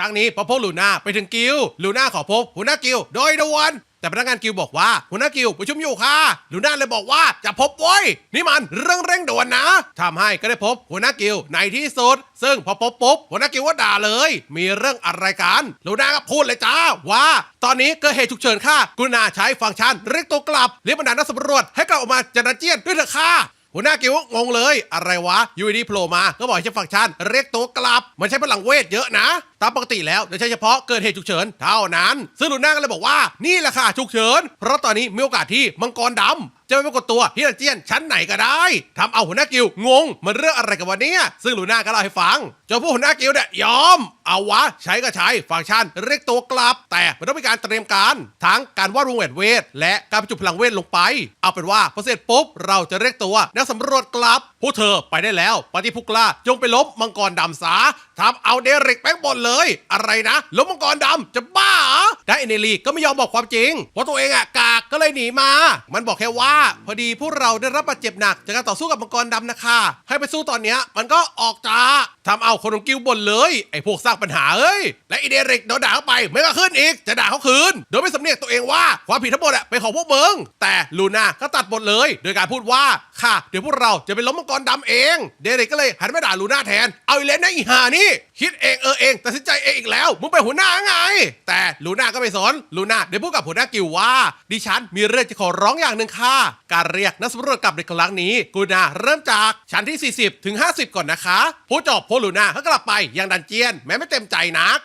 ทางนี้พอพบลูน่าไปถึงกิลลูน่าขอพบหัวหน้ากิลโดยด่วนแต่พนักงานกิลบอกว่าหัวหน้ากิลประชุมอยู่ค่ะลูน่าเลยบอกว่าจะพบว้ยนี่มันเรื่องเร่งด่วนนะทำให้ก็ได้พบหัวหน้ากิลในที่สุด ซึ่งพอพบปุ๊บหัวหน้ากิลว่าด่าเลย มีเรื่องอะไรกันลูน่าก็พูดเลยจ้าว่า ตอนนี้เกิดเหตุฉุกเฉินค่ะกุณาใช้ฟังก์ชันเรียกตัวกลับเรียกบรรดานักสำรวจให้กลับออกมาจากดันเจียนด้วยเถอะค่ะ หัวหน้ากิวงงเลย อะไรวะยูดีโผล่มาก็บอกให้ใช้ฟังก์ชันเรียกตัวกลับ มันใช้พลังเวทเยอะนะ ตามปกติแล้วจะใช้เฉพาะเกิดเหตุฉุกเฉินเท่านั้น ซึ่งลูน่าก็เลยบอกว่านี่แหละค่ะฉุกเฉิน เพราะตอนนี้มีโอกาสที่มังกรดำ จะไปปรากฏตัวที่ดันเจียนชั้นไหนก็ได้ทำเอาหัวหน้ากิวงงมันเรื่องอะไรกันวันนี้ซึ่งลูน่าก็เล่าให้ฟังเจ้าผู้หัวหน้ากิวเนี่ยยอม เอาวะใช้ก็ใช้ฟังก์ชันเรียกตัวกลับ แต่มันต้องมีการเตรียมการ ทั้งการวาดวงแหวนเวท และการประจุพลังเวทลงไป เอาเป็นว่าพอเสร็จปุ๊บเราจะเรียกตัวนักสำรวจกลับพวกเธอไปได้แล้วปฏิภุกล้าจงไปลบมังกรดำสาทำเอาเดริกแป้งบนเลย อะไรนะลบมังกรดำจะบ้า เหรอได้เอเนลีก็ไม่ยอมบอกความจริงเพราะตัวเองอะกากก็เลยหนีมา มันบอกแค่ว่า พอดีพวกเราได้รับบาดเจ็บหนักจากการต่อสู้กับมังกรดำนะคะ ให้ไปสู้ตอนเนี้ยมันก็ออกจ้าทำเอาคนของกิวบ่นเลยไอ้พวกสร้างปัญหาเอ้ยและอีเดริกโดนด่าเข้าไปไม่ก็ขึ้นอีกจะด่าเขาคืน โดยไม่สำเนียกตัวเองว่าความผิดทั้งหมดอะเป็นของพวกมึงแต่ลูน่าก็ตัดบทเลย โดยการพูดว่าค่ะ เดี๋ยวพวกเราจะไปล้มมังกรดำเอง เดริกก็เลยหันมาด่าลูน่าแทนเอาอีเลนนะอีหานี่ คิดเองเออเองตัดสินใจเองอีกแล้วมึงเป็นหัวหน้าไง แต่ลูน่าก็ไม่สนลูน่าได้พูดกับหัวหน้ากิวว่า ดิฉันมีเรื่องจะขอร้องอย่างหนึ่งค่ะ การเรียกนักสำรวจกลับในครั้งนี้กูน่าเริ่มจากชั้นที่ 40 ถึง 50 ก่อนนะคะ ผู้จบพวกลูน่าก็กลับไปยังดันเจียนแม้ไม่เต็มใจนัก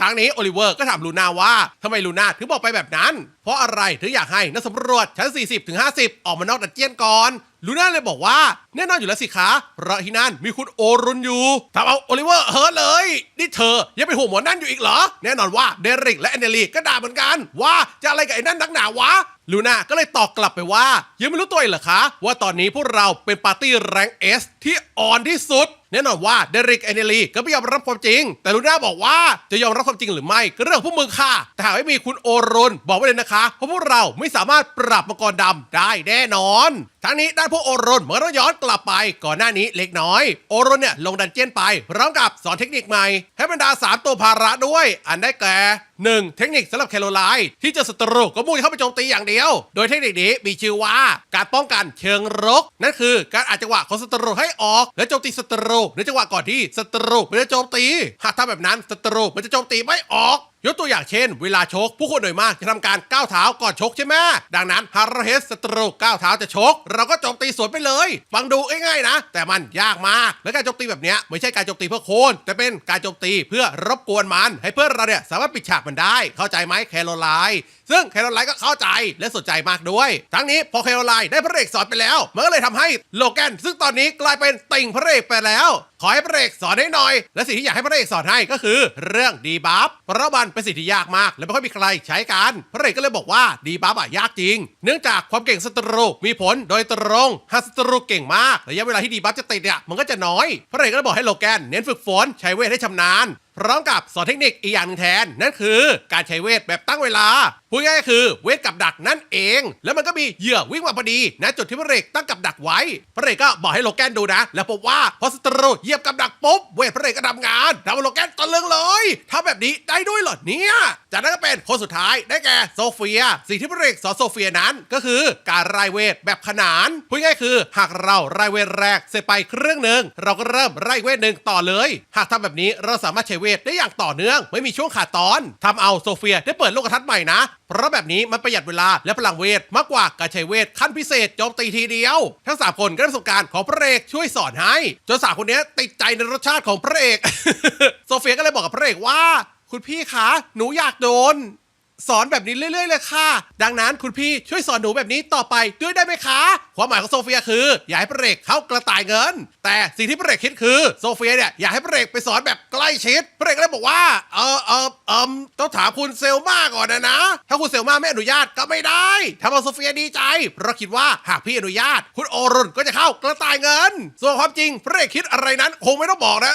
ทางนี้โอลิเวอร์ก็ถามลูน่าว่าทำไมลูน่าถึงบอกไปแบบนั้น เพราะอะไรถึงอยากให้นักสำรวจชั้น 40ถึง50 ออกมานอกดันเจียนก่อนลูน่าเลยบอกว่าแน่นอนอยู่แล้วสิคะเพราะที่นั่นมีคุณโอรุนอยู่ทำเอาโอลิเวอร์เฮิร์ตเลย นี่เธอยังเป็นห่วงหมอนั่นอยู่อีกเหรอ แน่นอนว่าเดริกและแอนเดลีก็ด่าเหมือนกัน ว่าจะอะไรกับไอ้นั่นนักหนาวะลูน่าก็เลยตอบกลับไปว่า ยังไม่รู้ตัวเหรอคะ ว่าตอนนี้พวกเราเป็นปาร์ตี้แรงเอสที่อ่อนที่สุด แน่นอนว่าเดริกแอนเนลีก็ไม่ยอมรับความจริง แต่ลูน่าบอกว่าจะยอมรับความจริงหรือไม่ก็เรื่องพวกมึงค่ะ แต่หากไม่มีคุณโอรุนบอกไว้เลยนะคะเพราะพวกเราไม่สามารถปรับมังกรดำได้แน่นอน ทั้งนี้ด้านพวกโอรุนมันก็ต้องย้อนกลับไปก่อนหน้านี้เล็กน้อย โอรุนเนี่ยลงดันเจียนไปพร้อมกับสอนเทคนิคใหม่ ให้บรรดา 3 ตัวภาระด้วย อันได้แก่ 1. เทคนิคสำหรับแคโรไลน์ที่เจะศัตรูก็มุ่งเข้าไปโจมตีอย่างเดียว โดยเทคนิคนี้มีชื่อว่าการป้องกันเชิงรก นั่นคือการอาจจังหวะของศัตรูให้ออก และโจมตีศัตรูในจังหวะก่อนที่ศัตรูมันจะโจมตี หากทำแบบนั้นศัตรูมันจะโจมตีไม่ออกยกตัวอย่างเช่น เวลาชก ผู้คนโดยมากจะทำการก้าวเท้าก่อนชกใช่ไหมดังนั้นหาราเห็นศัตรูก้าวเท้าจะชก เราก็โจมตีสวนไปเลย ฟังดูง่ายๆนะ แต่มันยากมาก และการโจมตีแบบนี้ไม่ใช่การโจมตีเพื่อโคนแต่เป็นการโจมตีเพื่อรบกวนมัน ให้เพื่อนเราเนี่ยสามารถปิดฉากมันได้ เข้าใจไหมแคโรไลน์ซึ่งแคโรไลน์ก็เข้าใจและสนใจมากด้วย ทั้งนี้พอแคโรไลน์ได้พระเอกสอนไปแล้วมันก็เลยทำให้โลแกนซึ่งตอนนี้กลายเป็นติ่งพระเอกไปแล้ว ขอให้พระเอกสอนให้หน่อย และสิ่งที่อยากให้พระเอกสอนให้ก็คือ เรื่องดีบัฟเพราะมันเป็นสิ่งที่ยากมาก และไม่ค่อยมีใครใช้กันพระเอกก็เลยบอกว่าดีบัฟอะยากจริง เนื่องจากความเก่งศัตรูมีผลโดยตรงหากศัตรูเก่งมากระยะเวลาที่ดีบัฟจะติดเนี่ยมันก็จะน้อยพระเอกก็เลยบอกให้โลแกนเน้นฝึกฝนใช้เวทให้ชำนาญ พร้อมกับสอนเทคนิคอีกอย่างหนึ่งแทน นั่นคือการใช้เวทแบบตั้งเวลาพูดง่ายๆคือเวทกับดักนั่นเอง แล้วมันก็มีเหยื่อวิ่งมาพอดีณจุดที่พระเอกตั้งกับดักไว้พระเอกก็บอกให้โลแกนดูนะ แล้วพบว่าพอศัตรูเหยียบกับดักปุ๊บเวทพระเอกก็ทำงานทำให้โลแกนตะลึงเลยทำแบบนี้ได้ด้วยเหรอเนี่ยจากนั้นก็เป็นคนสุดท้ายได้แก่โซเฟีย สิ่งที่พระเอกสอนโซเฟียนั้นก็คือการรายเวทแบบขนานพูดง่ายๆคือ หากเรารายเวทแรกเสร็จไปครึ่งหนึ่งเราก็เริ่มรายเวทหนึ่งต่อเลย หากทำแบบนี้เราสามารถใช้เวทได้อย่างต่อเนื่อง ไม่มีช่วงขาดตอนทำเอาโซเฟียได้เปิดโลกทัศน์ใหม่นะ เพราะแบบนี้มันประหยัดเวลาและพลังเวทมากกว่าการใช้เวทขั้นพิเศษโจมตีทีเดียว ทั้งสามคนก็ได้ประสบการณ์ของพระเอกช่วยสอนให้จนสาวคนนี้ติดใจในรสชาติของพระเอก โซเฟียก็เลยบอกกับพระเอกว่า คุณพี่คะหนูอยากโดน สอนแบบนี้เรื่อย ๆ เลยค่ะ ดังนั้นคุณพี่ช่วยสอนหนูแบบนี้ต่อไปด้วยได้ไหมคะ ความหมายของโซเฟียคือ อยากให้พระเอกเข้ากระต่ายเงิน แต่สิ่งที่พระเอกคิดคือโซเฟียเนี่ยอยากให้พระเอกไปสอนแบบใกล้ชิดพระเอกก็เลยบอกว่า เออเออเอมต้องถามคุณเซลมาก่อนนะนะ ถ้าคุณเซลมาไม่อนุญาตก็ไม่ได้ทำเอาโซเฟียดีใจ เพราะคิดว่าหากพี่อนุญาต คุณโอรุนก็จะเข้ากระต่ายเงิน ส่วนความจริงพระเอกคิดอะไรนั้นคงไม่ต้องบอกนะ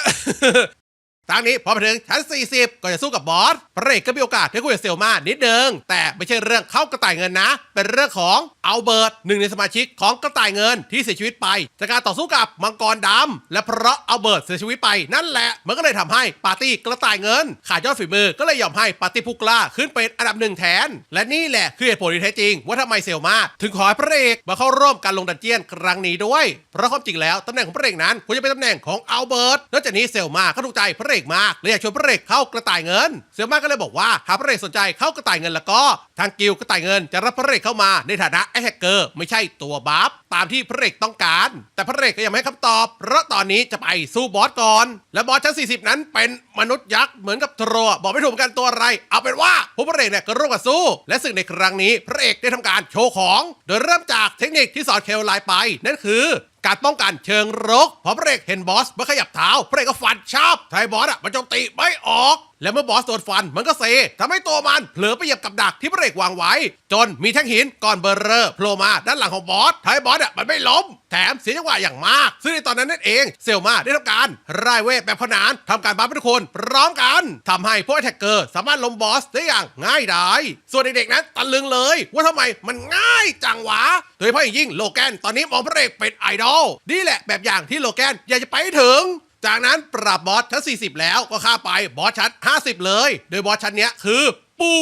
ทางนี้พอมาถึงชั้น 40 ก็จะสู้กับบอสพระเอกก็มีโอกาสได้คุยกับเซลมานิดนึง แต่ไม่ใช่เรื่องเข้ากระต่ายเงินนะ เป็นเรื่องของอัลเบิร์ตหนึ่งในสมาชิกของกระต่ายเงินที่เสียชีวิตไป จากการต่อสู้กับมังกรดำและเพราะอัลเบิร์ตเสียชีวิตไปนั่นแหละ มันก็เลยทำให้ปาร์ตี้กระต่ายเงิน ขาดยอดฝีมือก็เลยยอมให้ปาร์ตี้ผู้กล้าขึ้นเป็นอันดับหนึ่งแทน และนี่แหละคือเหตุผลที่แท้จริง ว่าทำไมเซลมาถึงขอให้พระเอกมาเข้าร่วมการลงดันเจียนครั้งนี้ด้วย เพราะความจริงแล้วตำแหน่งของพระเอกนั้นควรจะเป็นตำแหน่งของอัลเบิร์ตนอกจากนี้เซลมาก็ถูกใจพระเอกมากเลยอยากชวนพระเอกเข้ากระต่ายเงินเซลมาก็เลยบอกว่าหากพระเอกสนใจเข้ากระต่ายเงินแล้วก็ ทางกิลกระต่ายเงินจะรับพระเอกเข้ามาในฐานะแอแทกเกอร์ไม่ใช่ตัวบัฟตามที่พระเอกต้องการ แต่พระเอกก็ยังไม่ให้คำตอบ เพราะตอนนี้จะไปสู้บอสก่อน และบอสชั้น 40 นั้นเป็นมนุษย์ยักษ์เหมือนกับโทรบอกไม่ถูกกันตัวอะไร เอาเป็นว่าผู้พระเอกเนี่ยก็ร่วมกันสู้ และซึ่งในครั้งนี้พระเอกได้ทำการโชว์ของ โดยเริ่มจากเทคนิคที่สอนเคลไลน์ไป นั่นคือ การป้องกันเชิงรกพอพระเอกเห็นบอสเมื่อขยับเท้าพระเอกก็ฟันชอบไทยบอสอะมันโจมตีไม่ออก และเมื่อบอสโดนฟันมันก็เซทำให้ตัวมันเผลอไปเหยียบกับดักที่พระเอกวางไว้ จนมีแท่งหินก้อนเบอร์เรอร์โผล่มาด้านหลังของบอสไทยบอสอะมันไม่ล้ม แถมเสียจังหวะอย่างมาก ซึ่งในตอนนั้นนั่นเองเซลมาได้ทำการรายเวทแบบขนานทำการบัฟทุกคนพร้อมกันทำให้พวกแท็กเกอร์สามารถล้มบอสได้อย่างง่ายดายส่วนเด็กๆนั้นตะลึงเลย ว่าทำไมมันง่ายจังวะโดยเฉพาะอย่างยิ่งโลแกนตอนนี้มองพระเอกเป็นไอดอลนี่แหละแบบอย่างที่โลแกนอยากจะไปถึง จากนั้นปรับบอสชั้น40 แล้วก็ข้าไปบอสชั้น50 เลย โดยบอสชั้นเนี้ยคือปู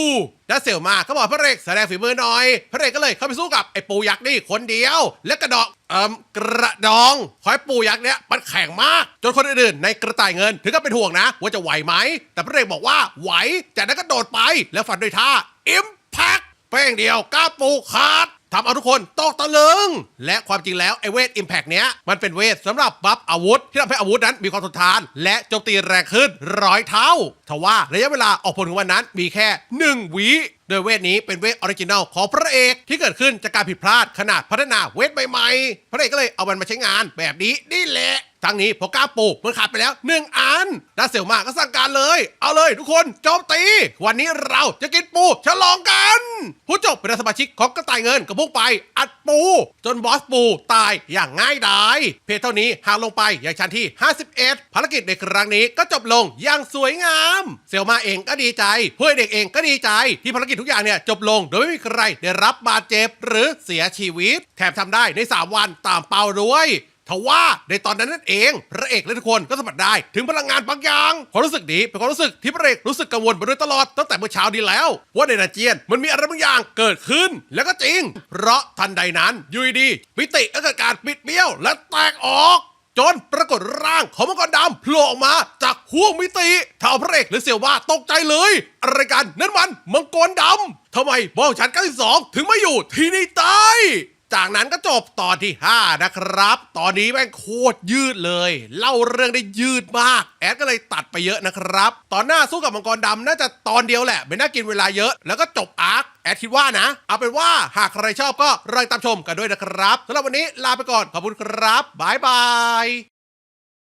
และเสี่ยวมาก็บอกพระเอกแสดงฝีมือหน่อย พระเอกก็เลยเข้าไปสู้กับไอ้ปูยักษ์นี่คนเดียว และกระดองเอ่มกระดองขอให้ปูยักษ์เนี้ยมันแข็งมาก จนคนอื่นๆในกระต่ายเงิน ถึงก็เป็นห่วงนะ ว่าจะไหวไหม แต่พระเอกบอกว่าไหวจากนั้นก็โดดไปแล้วฟันด้วยท่า Impact เป้งเดียวกล้าปูขาด ทำเอาทุกคนตกตะลึง และความจริงแล้วไอเวทอิมแพกเนี้ยมันเป็นเวทสำหรับบัฟอาวุธ ที่ทำให้อาวุธนั้นมีความทนทาน และโจมตีแรงขึ้นร้อยเท่าทว่าระยะเวลาออกผลของวันนั้นมีแค่ 1 วิโดยเวทนี้เป็นเวทออริจินัลของพระเอกที่เกิดขึ้นจากการผิดพลาดขนาดพัฒนาเวทใหม่ๆ พระเอกก็เลยเอามันมาใช้งานแบบนี้นี่แหละ ทั้งนี้พอกล้าปลูกมันขาดไปแล้วหนึ่งอันดาเซลมาก็สั่งการเลย เอาเลยทุกคนโจมตี วันนี้เราจะกินปูฉลองกัน ผู้จบเป็นสมาชิกของกระต่ายเงินก็พุ่งไปอัดปู จนบอสปูตายอย่างง่ายดายเพจเท่านี้ห่างลงไปอย่างชั้นที่ 51 ภารกิจในครั้งนี้ก็จบลงอย่างสวยงาม เซลมาเองก็ดีใจผู้เด็กเองก็ดีใจ ที่ภารกิจทุกอย่างเนี่ยจบลงโดยไม่มีใครได้รับบาดเจ็บหรือเสียชีวิต แถมทำได้ใน 3 วันตามเป้าด้วย ทว่าในตอนนั้นนั่นเองพระเอกและทุกคนก็สัมผัสได้ ถึงพลังงานบางอย่างความรู้สึกนี้เป็นความรู้สึกที่พระเอกรู้สึกกังวลมาโดยตลอดตั้งแต่เมื่อเช้านี้แล้ว ว่าในดันเจียนมันมีอะไรบางอย่างเกิดขึ้น แล้วก็จริง เพราะทันใดนั้นยูดีมิติก็เกิดการปิดเบี้ยว และแตกออกจนปรากฏร่างของมังกรดำโผล่ออกมาจากห้วงมิติท้าพระเอกหรือเสี่ยวว่าตกใจเลย อะไรกันนั่นมันมังกรดำทำไมบ้องชั้น92 ถึงมาอยู่ที่นี่ใต้ จากนั้นก็จบตอนที่ 5 นะครับ ตอนนี้แม่งโคตรยืดเลย เล่าเรื่องได้ยืดมาก แอดก็เลยตัดไปเยอะนะครับ ตอนหน้าสู้กับมังกรดำน่าจะตอนเดียวแหละ ไม่น่ากินเวลาเยอะ แล้วก็จบอาร์คแอดคิดว่านะ เอาเป็นว่าหากใครชอบก็รอตามชมกันด้วยนะครับสำหรับวันนี้ลาไปก่อนขอบคุณครับบายบาย